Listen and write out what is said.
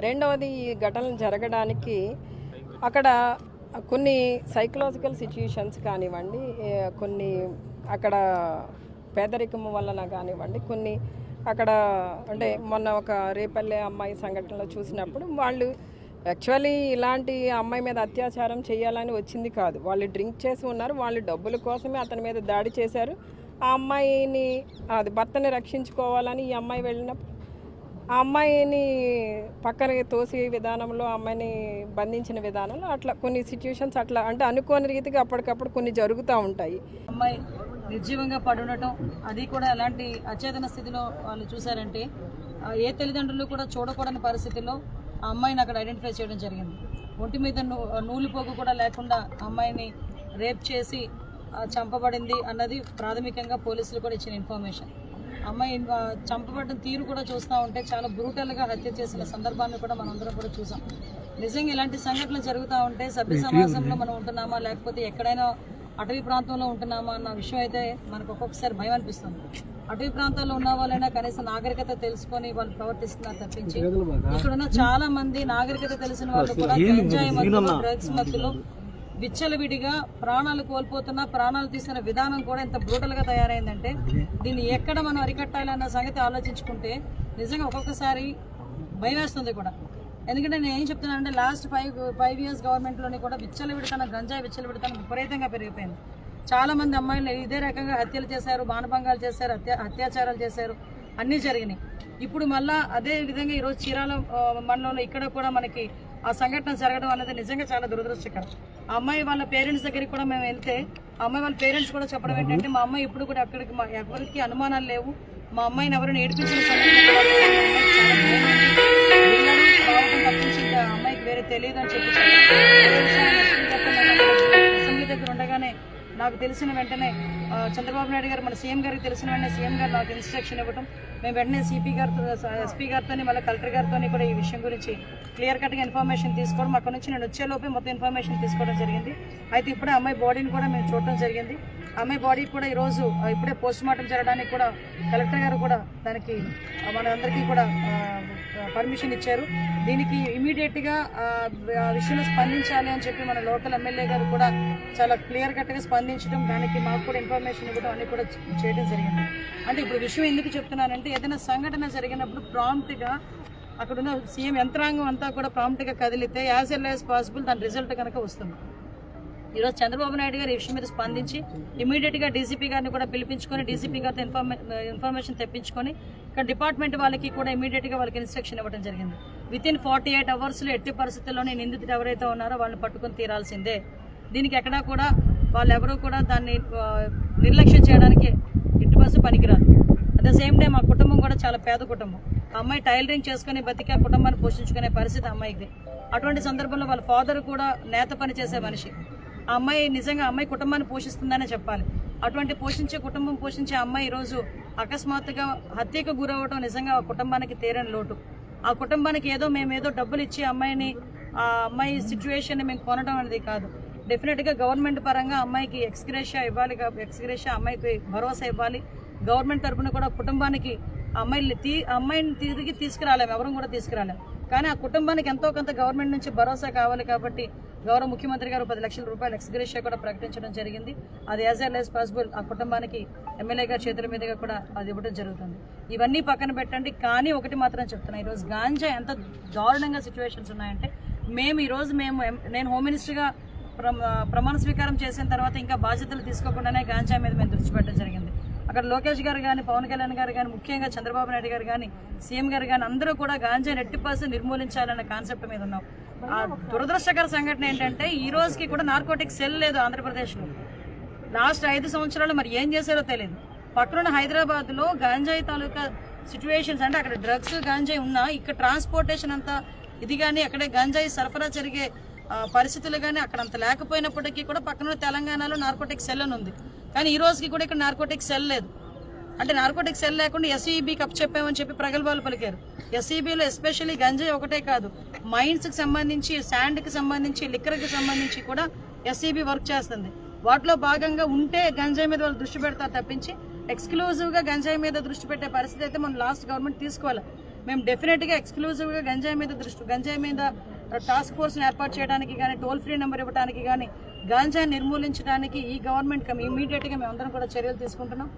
రెండవది ఈ ఘటనలు జరగడానికి అక్కడ కొన్ని సైకలాజికల్ సిచ్యుయేషన్స్ కానివ్వండి కొన్ని అక్కడ పేదరికం వలన కానివ్వండి కొన్ని అక్కడ అంటే మొన్న ఒక రేపల్లె అమ్మాయి సంఘటనలో చూసినప్పుడు వాళ్ళు యాక్చువల్లీ ఇలాంటి అమ్మాయి మీద అత్యాచారం చేయాలని వచ్చింది కాదు. వాళ్ళు డ్రింక్ చేసి ఉన్నారు వాళ్ళు డబ్బుల కోసమే అతని మీద దాడి చేశారు. ఆ అమ్మాయిని అది భర్తని రక్షించుకోవాలని ఈ అమ్మాయి వెళ్ళినప్పుడు ఆ అమ్మాయిని పక్కన తోసి విధానంలో ఆ అమ్మాయిని బంధించిన విధానంలో అట్లా కొన్ని సిచ్యువేషన్స్ అట్లా అంటే అనుకోని రీతిగా అప్పటికప్పుడు కొన్ని జరుగుతూ ఉంటాయి. అమ్మాయి నిర్జీవంగా పడుండటం అది కూడా ఎలాంటి అచేతన స్థితిలో వాళ్ళు చూశారంటే ఏ తల్లిదండ్రులు కూడా చూడకూడని పరిస్థితిలో ఆ అమ్మాయిని అక్కడ ఐడెంటిఫై చేయడం జరిగింది. ఒంటి మీద నూ- నూలు పోగు కూడా లేకుండా అమ్మాయిని రేప్ చేసి చంపబడింది అన్నది ప్రాథమికంగా పోలీసులు కూడా ఇచ్చిన ఇన్ఫర్మేషన్ అమ్మాయి ఆ, చంపబడిన తీరు కూడా చూస్తూ ఉంటే చాలా బ్రూటల్గా హత్య చేసిన సందర్భాన్ని కూడా మనందరం కూడా చూసాం. నిజంగా ఇలాంటి సంఘటనలు జరుగుతూ ఉంటే సభ్య సమాజంలో మనం ఉంటున్నామా? లేకపోతే ఎక్కడైనా అటవీ ప్రాంతంలో ఉంటున్నామా అన్న విషయం అయితే మనకు ఒక్కొక్కసారి భయం అనిపిస్తుంది. అటవీ ప్రాంతాల్లో ఉన్న వాళ్ళైనా కనీసం నాగరికత తెలుసుకొని వాళ్ళు ప్రవర్తిస్తున్నారు తప్పించి. ఇక్కడ ఉన్న చాలా మంది నాగరికత తెలిసిన వాళ్ళు కూడా మత్తులో డ్రగ్స్ మత్తులో విచ్చలవిడిగా ప్రాణాలు కోల్పోతున్న ప్రాణాలు తీసిన విధానం కూడా ఎంత బ్రూటల్గా తయారైందంటే దీన్ని ఎక్కడ మనం అరికట్టాలి అన్న సంగతి ఆలోచించుకుంటే నిజంగా ఒక్కొక్కసారి భయం వేస్తుంది కూడా. ఎందుకంటే నేను ఏం చెప్తున్నానంటే లాస్ట్ ఫైవ్ ఫైవ్ ఇయర్స్ గవర్నమెంట్లోని కూడా విచ్చలవిడితనం గంజాయి విచ్చలవిడితనం విపరీతంగా పెరిగిపోయింది. చాలా మంది అమ్మాయిలు ఇదే రకంగా హత్యలు చేశారు మానభంగాలు చేశారు హత్య అత్యాచారాలు చేశారు అన్నీ జరిగినాయి. ఇప్పుడు మళ్ళా అదే విధంగా ఈరోజు చీరాల మండలంలో ఇక్కడ కూడా మనకి ఆ సంఘటన జరగడం అనేది నిజంగా చాలా దురదృష్టకరం. ఆ అమ్మాయి వాళ్ళ పేరెంట్స్ దగ్గరికి కూడా మేము వెళ్తే ఆ అమ్మాయి వాళ్ళ పేరెంట్స్ కూడా చెప్పడం ఏంటంటే మా అమ్మాయి ఇప్పుడు కూడా అక్కడికి మా ఎవరికి అనుమానాలు లేవు. మా అమ్మాయిని ఎవరిని ఏడిపించిన అమ్మాయికి వేరే తెలియదు అని చెప్పి అసెంబ్లీ దగ్గర ఉండగానే నాకు తెలిసిన వెంటనే చంద్రబాబు నాయుడు గారు మన సీఎం గారికి తెలిసిన వెంటనే సీఎం గారు నాకు ఇన్స్ట్రక్షన్ ఇవ్వడం మేము వెంటనే సిపి గారితో ఎస్పీ గారితో మళ్ళీ కలెక్టర్ గారితో కూడా ఈ విషయం గురించి క్లియర్ కట్గా ఇన్ఫర్మేషన్ తీసుకోవడం అక్కడ నుంచి నేను వచ్చేలోపే మొత్తం ఇన్ఫర్మేషన్ తీసుకోవడం జరిగింది. అయితే ఇప్పుడే అమ్మాయి బాడీని కూడా మేము చూడటం జరిగింది. అమ్మాయి బాడీ కూడా ఈరోజు ఇప్పుడే పోస్ట్ మార్టం జరగడానికి కూడా కలెక్టర్ గారు కూడా దానికి మనందరికీ కూడా పర్మిషన్ ఇచ్చారు. దీనికి ఇమీడియట్గా ఆ విషయంలో స్పందించాలి అని చెప్పి మన లోకల్ ఎమ్మెల్యే గారు కూడా చాలా క్లియర్ కట్గా స్పందించడం దానికి మాకు కూడా ఇన్ఫర్మేషన్ ఇవ్వడం అన్ని కూడా చేయడం జరిగింది. అంటే ఇప్పుడు విషయం ఎందుకు చెప్తున్నానంటే ఏదైనా సంఘటన జరిగినప్పుడు ప్రాంప్ట్గా అక్కడ ఉన్న సీఎం యంత్రాంగం అంతా కూడా ప్రాంప్ట్గా కదిలితే యాజ్ ఎల్ యాజ్ పాసిబుల్ దాని రిజల్ట్ కనుక వస్తుంది. ఈరోజు చంద్రబాబు నాయుడు గారు ఈ విషయం మీద స్పందించి ఇమీడియట్గా డీసీపీ గారిని కూడా పిలిపించుకొని డీసీపీ గారితో ఇన్ఫర్మే ఇన్ఫర్మేషన్ తెప్పించుకొని ఇక్కడ డిపార్ట్మెంట్ వాళ్ళకి కూడా ఇమీడియట్గా వాళ్ళకి ఇన్స్ట్రక్షన్ ఇవ్వడం జరిగింది. విత్ ఇన్ ఫార్టీ ఎయిట్ అవర్స్లో ఎట్టి పరిస్థితుల్లోనే నిందితుడు ఎవరైతే ఉన్నారో వాళ్ళని పట్టుకొని తీరాల్సిందే. దీనికి ఎక్కడా కూడా వాళ్ళెవరూ కూడా దాన్ని నిర్లక్ష్యం చేయడానికి ఎట్టి బస్సు పనికిరాదు. అట్ ద సేమ్ టైం ఆ కుటుంబం కూడా చాలా పేద కుటుంబం. ఆ అమ్మాయి టైలరింగ్ చేసుకుని బతికి ఆ కుటుంబాన్ని పోషించుకునే పరిస్థితి అమ్మాయికి. అటువంటి సందర్భంలో వాళ్ళ ఫాదర్ కూడా నేత పని చేసే మనిషి. ఆ అమ్మాయి నిజంగా అమ్మాయి కుటుంబాన్ని పోషిస్తుందనే చెప్పాలి. అటువంటి పోషించే కుటుంబం పోషించే అమ్మాయి ఈరోజు అకస్మాత్తుగా హత్యకు గురవడం నిజంగా ఆ కుటుంబానికి తీరని లోటు. ఆ కుటుంబానికి ఏదో మేము ఏదో డబ్బులు ఇచ్చి అమ్మాయిని ఆ అమ్మాయి సిచ్యువేషన్ మేము కొనడం అనేది కాదు. డెఫినెట్గా గవర్నమెంట్ పరంగా అమ్మాయికి ఎక్స్గ్రేషియా ఇవ్వాలి ఎక్స్గ్రేషియా అమ్మాయికి భరోసా ఇవ్వాలి. గవర్నమెంట్ తరపున కూడా కుటుంబానికి ఆ అమ్మాయిని తీ ఆ అమ్మాయిని తిరిగి తీసుకురాలేము ఎవరు కూడా తీసుకురాలేము కానీ ఆ కుటుంబానికి ఎంతో కొంత గవర్నమెంట్ నుంచి భరోసా కావాలి కాబట్టి గౌరవ ముఖ్యమంత్రి గారు పది లక్షల రూపాయలు ఎక్స్గ్రేషియా కూడా ప్రకటించడం జరిగింది. అది యాజ్ ఎల్ యాజ్ పాసిబుల్ ఆ కుటుంబానికి ఎమ్మెల్యే గారి చేతుల మీదుగా కూడా అది ఇవ్వడం జరుగుతుంది. ఇవన్నీ పక్కన పెట్టండి. కానీ ఒకటి మాత్రం చెప్తున్నా ఈరోజు గాంజా ఎంత దారుణంగా సిచ్యువేషన్స్ ఉన్నాయంటే మేము ఈరోజు మేము నేను హోమ్ మినిస్టర్గా ప్రమ- ప్రమాణ స్వీకారం చేసిన తర్వాత ఇంకా బాధ్యతలు తీసుకోకుండానే గాంజా మీద మేము దృష్టి పెట్టడం జరిగింది. అక్కడ లోకేష్ గారు కానీ పవన్ కళ్యాణ్ గారు కానీ ముఖ్యంగా చంద్రబాబు నాయుడు గారు కానీ సీఎం గారు కానీ అందరూ కూడా గాంజా నెట్టి పర్సెంట్ నిర్మూలించాలన్న కాన్సెప్ట్ మీద ఉన్నాం. దురదృష్టకర సంఘటన ఏంటంటే ఈ రోజుకి కూడా నార్కోటిక్ సెల్ లేదు ఆంధ్రప్రదేశ్లో లాస్ట్ ఐదు సంవత్సరాలు మరి ఏం చేశారో తెలియదు పక్కనున్న హైదరాబాద్లో గాంజాయి తాలూకా సిచ్యువేషన్స్ అంటే అక్కడ డ్రగ్స్ గాంజాయి ఉన్నా ఇక్కడ ట్రాన్స్పోర్టేషన్ అంతా ఇది కానీ అక్కడే గంజాయి సరఫరా జరిగే పరిస్థితులు కానీ అక్కడ అంత లేకపోయినప్పటికీ కూడా పక్కన తెలంగాణలో నార్కోటిక్ సెల్ అని ఉంది. కానీ ఈ రోజుకి కూడా ఇక్కడ నార్కోటిక్ సెల్ లేదు. అంటే నార్కోటిక్ సెల్ లేకుండా ఎస్ఈబి కప్ చెప్పామని చెప్పి ప్రగల్భాలు పలికారు. ఎస్ఈబీలో ఎస్పెషల్లీ గంజాయి ఒకటే కాదు. మైన్స్కి సంబంధించి శాండ్కి సంబంధించి లిక్కర్కి సంబంధించి కూడా ఎస్ఈబీ వర్క్ చేస్తుంది. వాటిలో భాగంగా ఉంటే గంజాయి మీద వాళ్ళు దృష్టి పెడతారు తప్పించి ఎక్స్క్లూజివ్గా గంజాయి మీద దృష్టి పెట్టే పరిస్థితి అయితే మనం లాస్ట్ గవర్నమెంట్ తీసుకోవాలి. మేము డెఫినెట్గా ఎక్స్క్లూజివ్గా గంజాయి మీద దృష్టి గంజాయి మీద టాస్క్ ఫోర్స్ని ఏర్పాటు చేయడానికి కానీ టోల్ ఫ్రీ నెంబర్ ఇవ్వడానికి కానీ గాంజా నిర్మూలించడానికి ఈ గవర్నమెంట్ ఇమీడియట్గా మేము అందరం కూడా చర్యలు తీసుకుంటున్నాం.